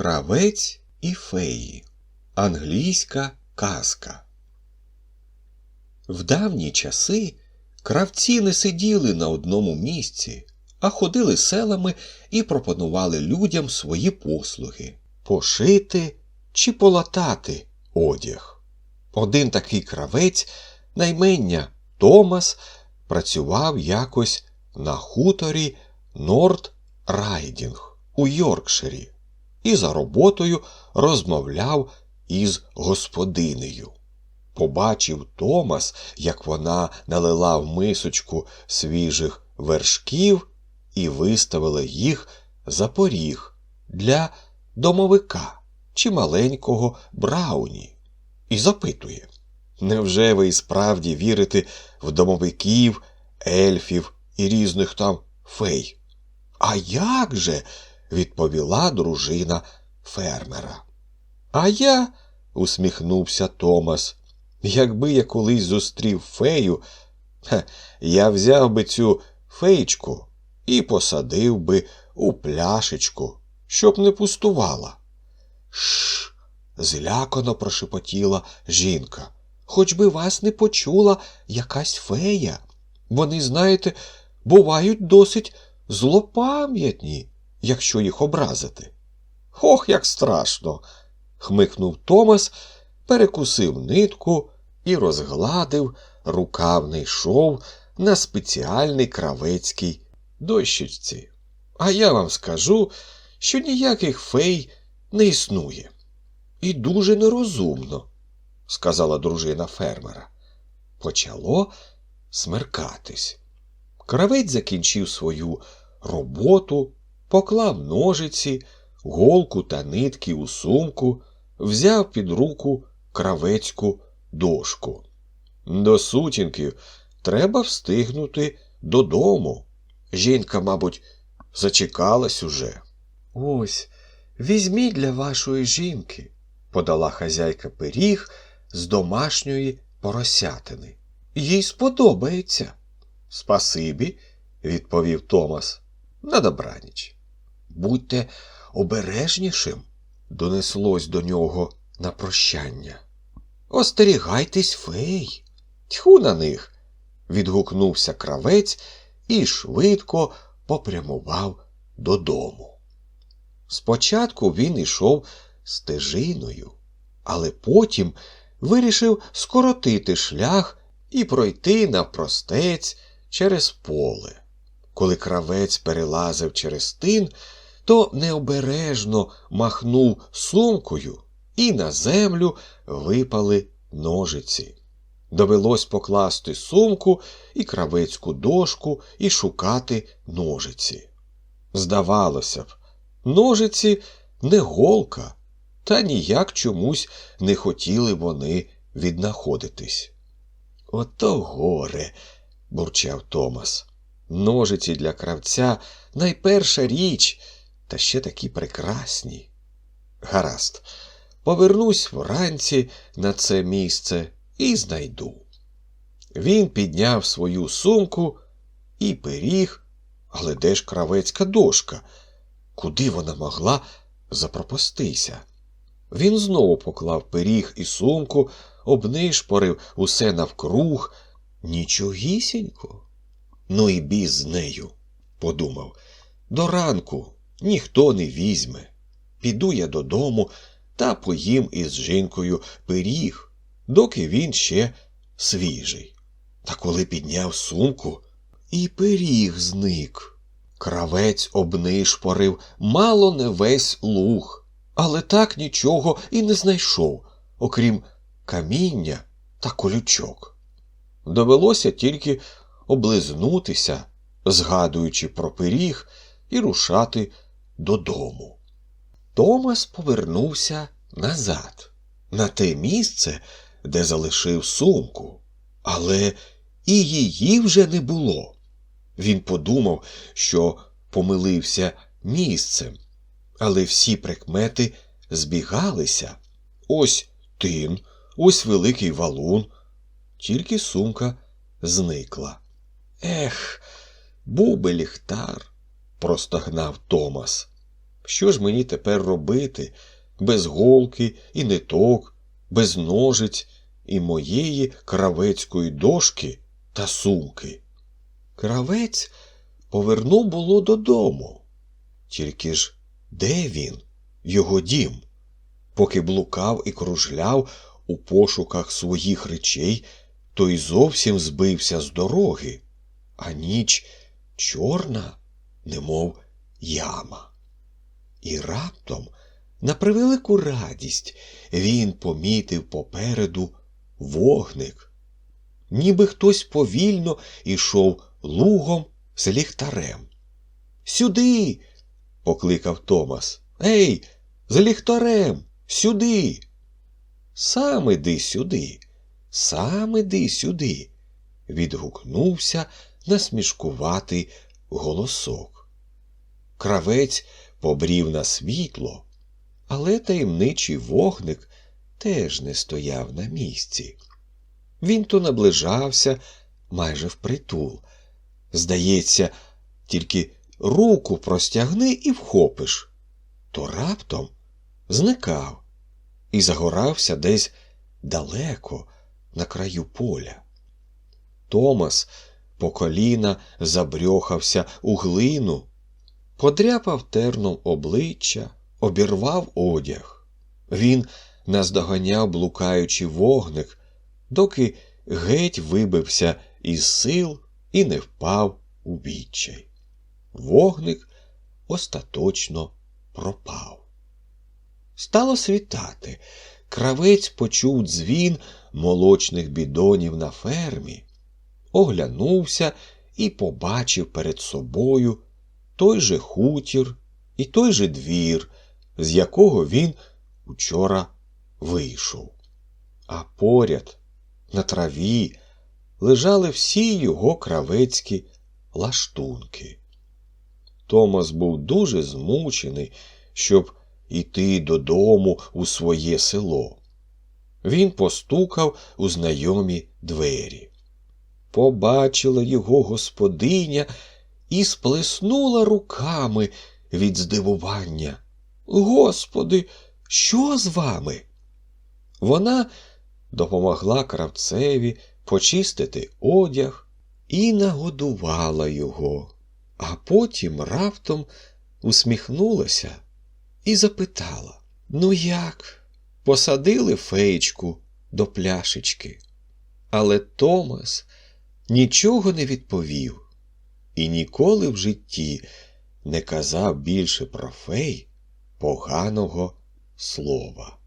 Кравець і феї. Англійська казка. В давні часи кравці не сиділи на одному місці, а ходили селами і пропонували людям свої послуги пошити чи полатати одяг. Один такий кравець, наймення Томас, працював якось на хуторі Норд Райдінг у Йоркширі і за роботою розмовляв із господинею. Побачив Томас, як вона налила в мисочку свіжих вершків і виставила їх за поріг для домовика чи маленького брауні, і запитує Невже ви і справді вірите в домовиків, ельфів і різних там фей? А як же? Відповіла дружина фермера. А я, усміхнувся Томас, якби я колись зустрів фею, я взяв би цю феєчку і посадив би у пляшечку, щоб не пустувала. Шш. злякано прошепотіла жінка. Хоч би вас не почула якась фея. Вони, знаєте, бувають досить злопам'ятні, якщо їх образити. Ох, як страшно. хмикнув Томас, перекусив нитку і розгладив рукавний шов на спеціальній кравецькій дощечці. А я вам скажу, що ніяких фей не існує. І дуже нерозумно, сказала дружина фермера. Почало смеркатись. Кравець закінчив свою роботу, поклав ножиці, голку та нитки у сумку, взяв під руку кравецьку дошку. До сутінків треба встигнути додому. Жінка, мабуть, зачекалась уже. Ось, візьміть для вашої жінки, подала хазяйка пиріг з домашньої поросятини. Їй сподобається. Спасибі, відповів Томас. На добраніч. Будьте обережнішим, донеслось до нього на прощання. Остерігайтесь, фей. Тьху на них. відгукнувся кравець і швидко попрямував додому. Спочатку він ішов стежиною, але потім вирішив скоротити шлях і пройти навпростець через поле. Коли кравець перелазив через тин, то необережно махнув сумкою, і на землю випали ножиці. Довелось покласти сумку і кравецьку дошку і шукати ножиці. Здавалося б, ножиці не голка, та ніяк чомусь не хотіли вони віднаходитись. Ото горе, бурчав Томас. Ножиці для кравця найперша річ, та ще такі прекрасні. Гаразд, повернусь вранці на це місце і знайду. Він підняв свою сумку і пиріг, але де ж кравецька дошка? Куди вона могла запропастися? Він знову поклав пиріг і сумку, обнишпорив усе навкруг. Нічогісінько. Ну і біз з нею, подумав. До ранку ніхто не візьме. Піду я додому та поїм із жінкою пиріг, доки він ще свіжий. Та коли підняв сумку, і пиріг зник. Кравець обнишпорив мало не весь луг, але так нічого і не знайшов, окрім каміння та колючок. Довелося тільки облизнутися, згадуючи про пиріг, і рушати додому. Томас повернувся назад, на те місце, де залишив сумку, але і її вже не було. Він подумав, що помилився місцем, але всі прикмети збігалися. Ось тин, ось великий валун, тільки сумка зникла. Ех, був би ліхтар, простогнав Томас. Що ж мені тепер робити без голки і ниток, без ножиць і моєї кравецької дошки та сумки? Кравець повернув було додому. Тільки ж де він, його дім? Поки блукав і кружляв у пошуках своїх речей, то й зовсім збився з дороги, а ніч чорна, немов яма. І раптом, на превелику радість, він помітив попереду вогник, ніби хтось повільно ішов лугом з ліхтарем. Сюди. покликав Томас. Ей, з ліхтарем, сюди. Сам іди сюди, сам іди сюди, відгукнувся насмішкуватий голосок. Кравець побрів на світло, але таємничий вогник теж не стояв на місці. Він то наближався майже впритул. Здається, тільки руку простягни і вхопиш, то раптом зникав і загорався десь далеко на краю поля. Томас по коліна забрьохався у глину, подряпав терном обличчя, обірвав одяг. Він наздоганяв блукаючий вогник, доки геть вибився із сил і не впав у відчай. Вогник остаточно пропав. Стало світати. Кравець почув дзвін молочних бідонів на фермі, оглянувся і побачив перед собою той же хутір і той же двір, з якого він учора вийшов. А поряд, на траві, лежали всі його кравецькі лаштунки. Томас був дуже змучений, щоб іти додому у своє село. Він постукав у знайомі двері. Побачила його господиня і сплеснула руками від здивування. Господи, що з вами? Вона допомогла кравцеві почистити одяг і нагодувала його, а потім раптом усміхнулася і запитала Ну як? Посадили феєчку до пляшечки. Але Томас нічого не відповів і ніколи в житті не казав більше про фей поганого слова.